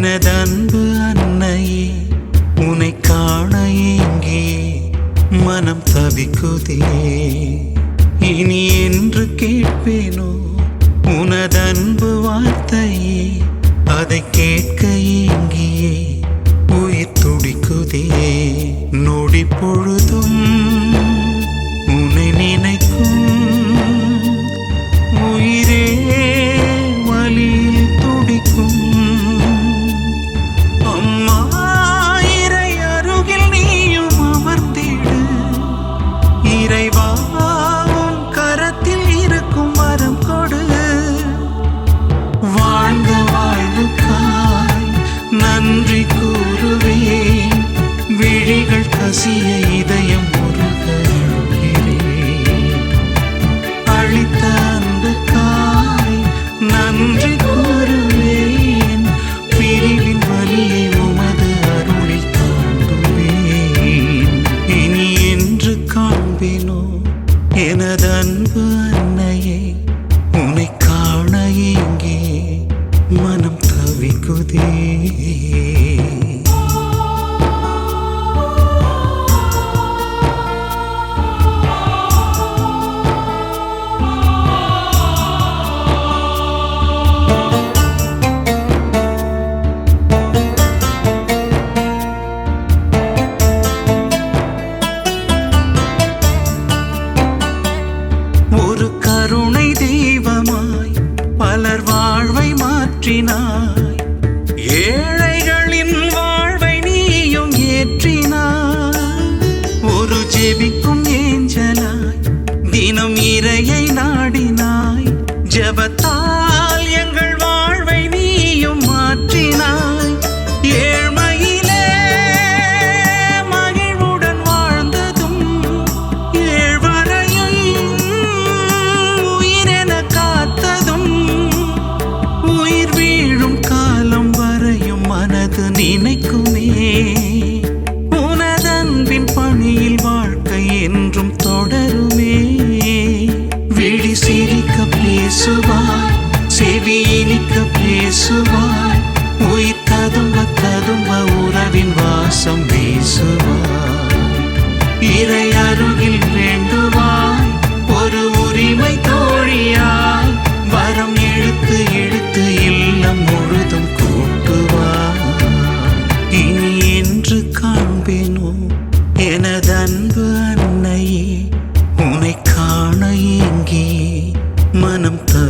எனதன்பு அன்னையே உனை காண எங்கே மனம் தவிக்குதே. இனி என்று கேட்பேனோ உனதன்பு வார்த்தையே அதை கேட்க எங்கியே உயிர் துடிக்குதே. நொடி பொழுதும் China.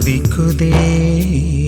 किसी दे।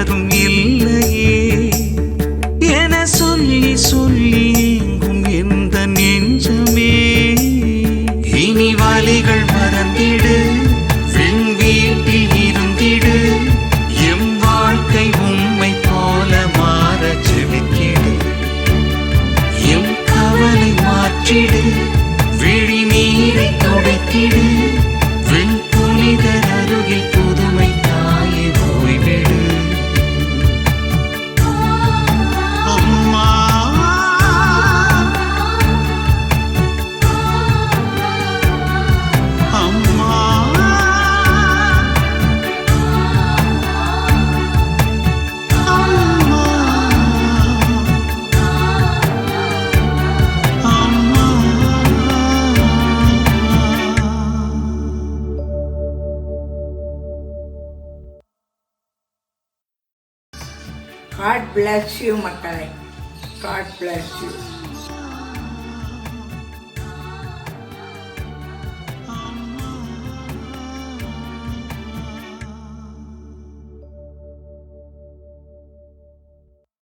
யாரும் இல்லையே. என சொல்லி சொல்லி எங்கும் எந்த நெஞ்சமே. இனி வழிகள் மறந்திடு வெண் வீட்டில் இருந்திடு. எம் வாழ்க்கை உண்மை போல மாற செலுத்திடு எம் கவலை நீரை துடைத்திடு. காட் பிளஸ் யூ மக்களை காட் பிளஸ் யூ